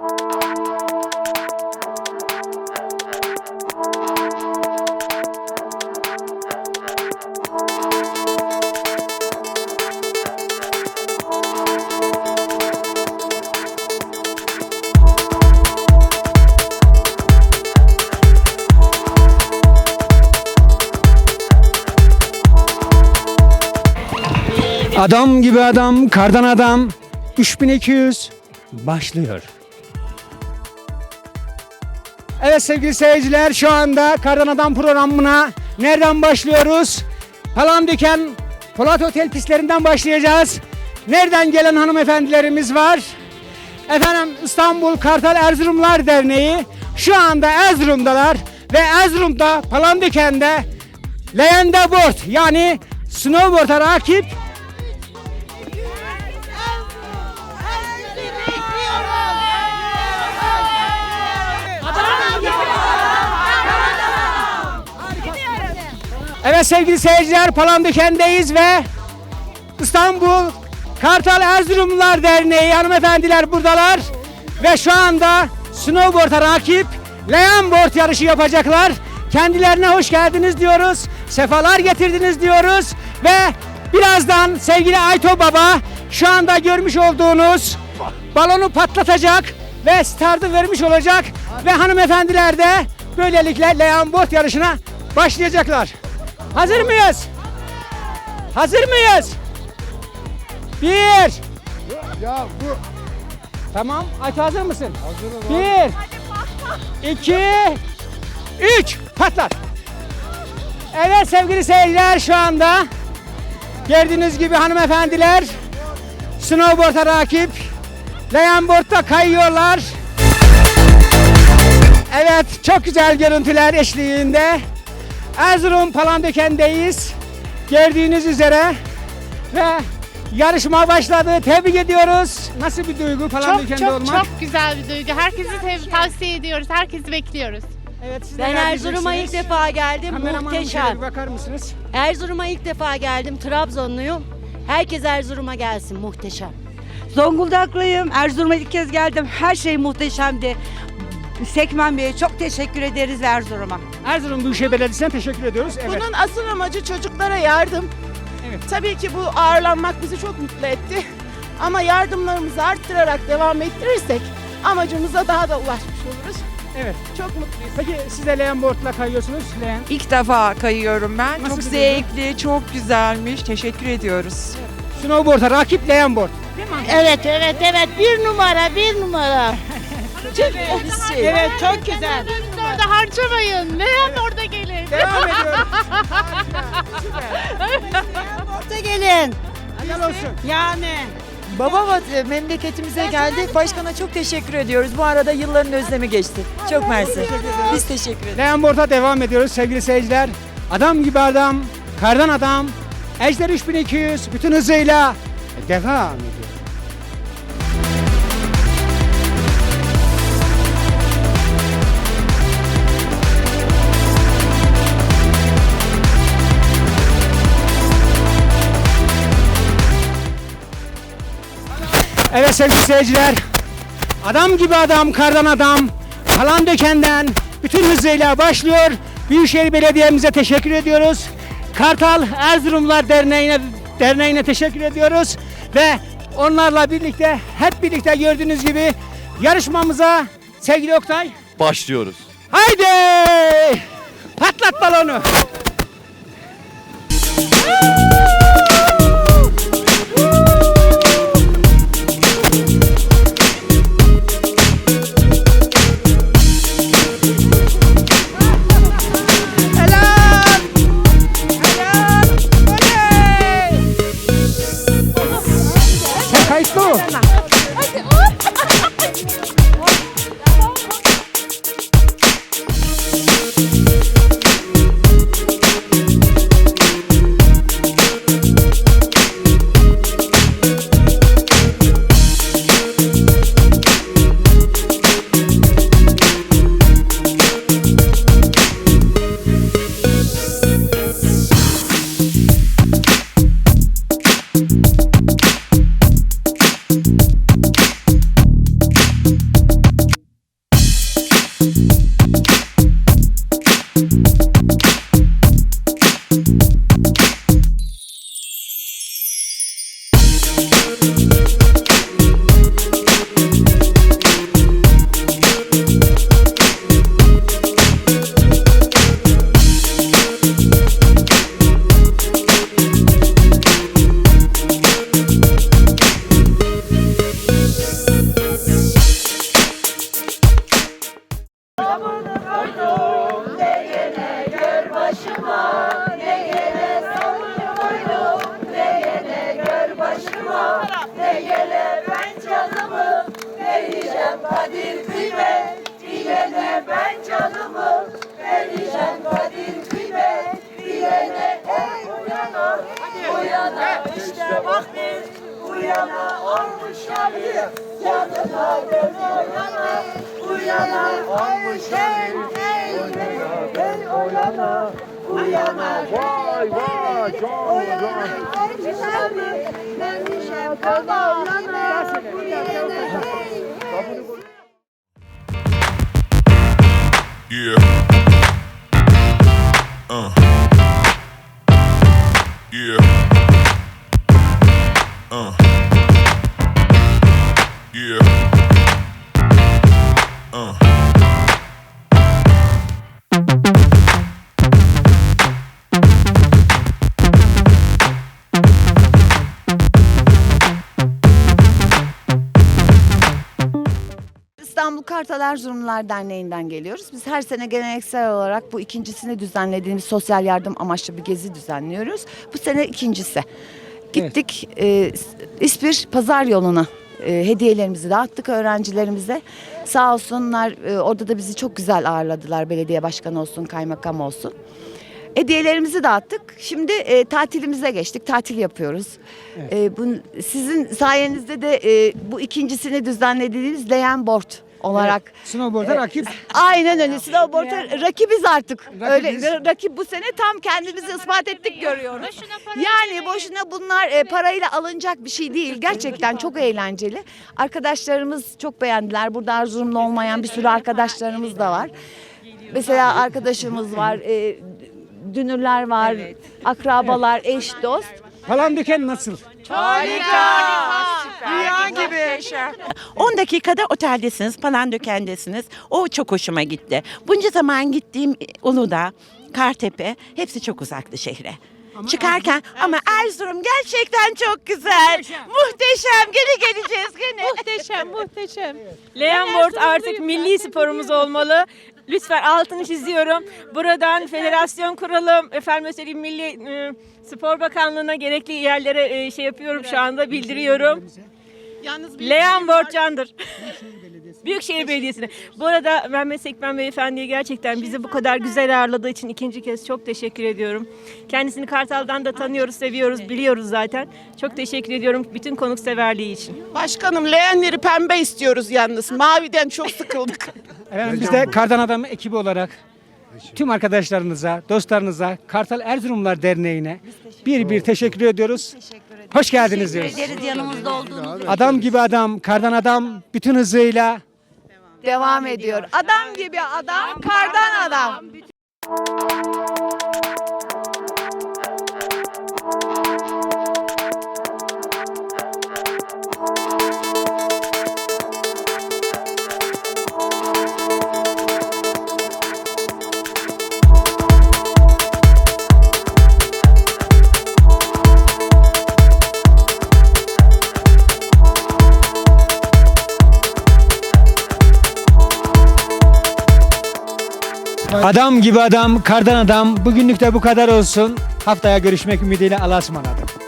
Adam gibi adam, kardan adam 3200 başlıyor. Evet sevgili seyirciler şu anda Kardan Adam programına nereden başlıyoruz? Palandöken Polat Otel pistlerinden başlayacağız. Nereden gelen hanımefendilerimiz var? Efendim İstanbul Kartal Erzurumlar Derneği şu anda Erzurum'dalar ve Erzurum'da Palandöken'de Leğende Board yani snowboard'a rakip Evet sevgili seyirciler Palandöken'deyiz ve İstanbul Kartal Erzurumlular Derneği hanımefendiler buradalar ve şu anda snowboard'a rakip leğen board yarışı yapacaklar. Kendilerine hoş geldiniz diyoruz. Sefalar getirdiniz diyoruz ve birazdan sevgili Ayto Baba şu anda görmüş olduğunuz balonu patlatacak ve startı vermiş olacak ve hanımefendiler de böylelikle leğen board yarışına başlayacaklar. Hazır mıyız? Hazır mıyız? Bir. Ya bu Tamam. Aytu hazır mısın? Hazırım. Bir. iki, Üç. Patlar. Evet sevgili seyirciler şu anda gördüğünüz gibi hanımefendiler snowboard'a rakip leğenboard'da kayıyorlar. Evet çok güzel görüntüler eşliğinde Erzurum Palandöken'deyiz. Gördüğünüz üzere ve yarışma başladı. Tebrik ediyoruz. Nasıl bir duygu Çok Palandöken'de çok olmak? çok güzel bir duygu. Herkesi tev- tavsiye ediyoruz. Herkesi bekliyoruz. Evet, siz Ben Erzurum'a ilk defa geldim. Muhteşem. bir bakar mısınız? Erzurum'a ilk defa geldim. Trabzonluyum. Herkes Erzurum'a gelsin. Muhteşem. Zonguldaklıyım. Erzurum'a ilk kez geldim. Her şey muhteşemdi. Sekmen Bey'e çok teşekkür ederiz Erzurum'a. Erzurum Büyükşehir Belediyesi'ne teşekkür ediyoruz. Evet. Bunun asıl amacı çocuklara yardım. Evet. Tabii ki bu ağırlanmak bizi çok mutlu etti. Ama yardımlarımızı arttırarak devam ettirirsek amacımıza daha da ulaşmış oluruz. Evet. Çok mutluyuz. Peki siz de leğen board'la kayıyorsunuz. Leğen. İlk defa kayıyorum ben. Nasıl çok duygu? zevkli, çok güzelmiş. Teşekkür ediyoruz. Snowboard'a rakip leğen board. Evet evet evet bir numara bir numara. Evet çok güzel. Orada harcamayın. Leğen orada gelin. Devam ediyoruz. Orta gelin. Helal olsun. Yani. Baba vat- memleketimize geldik. Başkana çok teşekkür ediyoruz. Bu arada yılların özlemi geçti. Çok mersi. Biz teşekkür ederiz. Leğen board'a devam ediyoruz sevgili seyirciler. Adam gibi adam, kardan adam, Ejder 3200 bütün hızıyla devam ediyor. Evet sevgili seyirciler. Adam gibi adam, kardan adam, Palandöken'den bütün hızıyla başlıyor. Büyükşehir Belediye'mize teşekkür ediyoruz. Kartal Erzurumlar Derneği'ne derneğine teşekkür ediyoruz ve onlarla birlikte hep birlikte gördüğünüz gibi yarışmamıza sevgili Oktay Başlıyoruz. haydi patlat balonu. Perişan kadir kıymet Bilene ben canımı. Perişan kadir kıymet Bilene ey uyana Uyana işte bak biz Uyana olmuş şair Yanına göz oyana Uyana olmuş şair Ey ey oyana Uyana vay vay vay vay. Perişan. Kadir kıymet Bilene ey Yeah. Uh. Yeah. İstanbul Kartal Erzurumlular Derneği'nden geliyoruz. Biz her sene geleneksel olarak bu ikincisini düzenlediğimiz sosyal yardım amaçlı bir gezi düzenliyoruz. Bu sene ikincisi. Gittik e, İspir Pazar yoluna e, hediyelerimizi dağıttık öğrencilerimize. Sağ olsunlar e, orada da bizi çok güzel ağırladılar. Belediye başkanı olsun, kaymakam olsun. Hediyelerimizi dağıttık. Şimdi e, tatilimize geçtik. Tatil yapıyoruz. E, bu, sizin sayenizde de e, bu ikincisini düzenlediğimiz Leyen Board olarak Snowboard'a rakip. Aynen öyle. Snowboard'a rakibiz artık. Rakibiz. Öyle rakip bu sene tam kendimizi ispat ettik görüyoruz. Yani boşuna bunlar e, parayla alınacak bir şey değil. Gerçekten çok eğlenceli. Arkadaşlarımız çok beğendiler. Burada Erzurumlu olmayan bir sürü arkadaşlarımız da var. Mesela arkadaşımız var. E, dünürler var. Akrabalar, eş, dost. Palandöken nasıl? Rüya gibi yaşa. 10 dakikada oteldesiniz, Palandöken'desiniz. O çok hoşuma gitti. Bunca zaman gittiğim Uludağ, Kartepe hepsi çok uzaktı şehre. Çıkarken ama Erzurum gerçekten çok güzel. Muhteşem. Geri geleceğiz gene. Muhteşem, muhteşem. Leonboard artık milli sporumuz olmalı. Lütfen altını çiziyorum. Buradan federasyon kuralım. Efendim söyleyeyim Milli e, Spor Bakanlığı'na gerekli yerlere e, şey yapıyorum şu anda bildiriyorum. Yalnız Leonboard candır. Büyükşehir Belediyesi'ne. Bu arada Mehmet Sekmen Beyefendi'ye gerçekten bizi bu kadar güzel ağırladığı için ikinci kez çok teşekkür ediyorum. Kendisini Kartal'dan da tanıyoruz, seviyoruz, biliyoruz zaten. Çok teşekkür ediyorum bütün konukseverliği için. Başkanım leğenleri pembe istiyoruz yalnız. Maviden çok sıkıldık. Efendim biz de Kardan Adam ekibi olarak tüm arkadaşlarınıza, dostlarınıza, Kartal Erzurumlar Derneği'ne bir bir teşekkür ediyoruz. Hoş geldiniz diyoruz. Ederiz yanımızda olduğunuz Adam gibi adam, kardan adam bütün hızıyla Devam ediyor. Adam gibi adam, kardan adam. Adam gibi adam, kardan adam. Bugünlük de bu kadar olsun. Haftaya görüşmek ümidiyle Allah'a ısmarladık.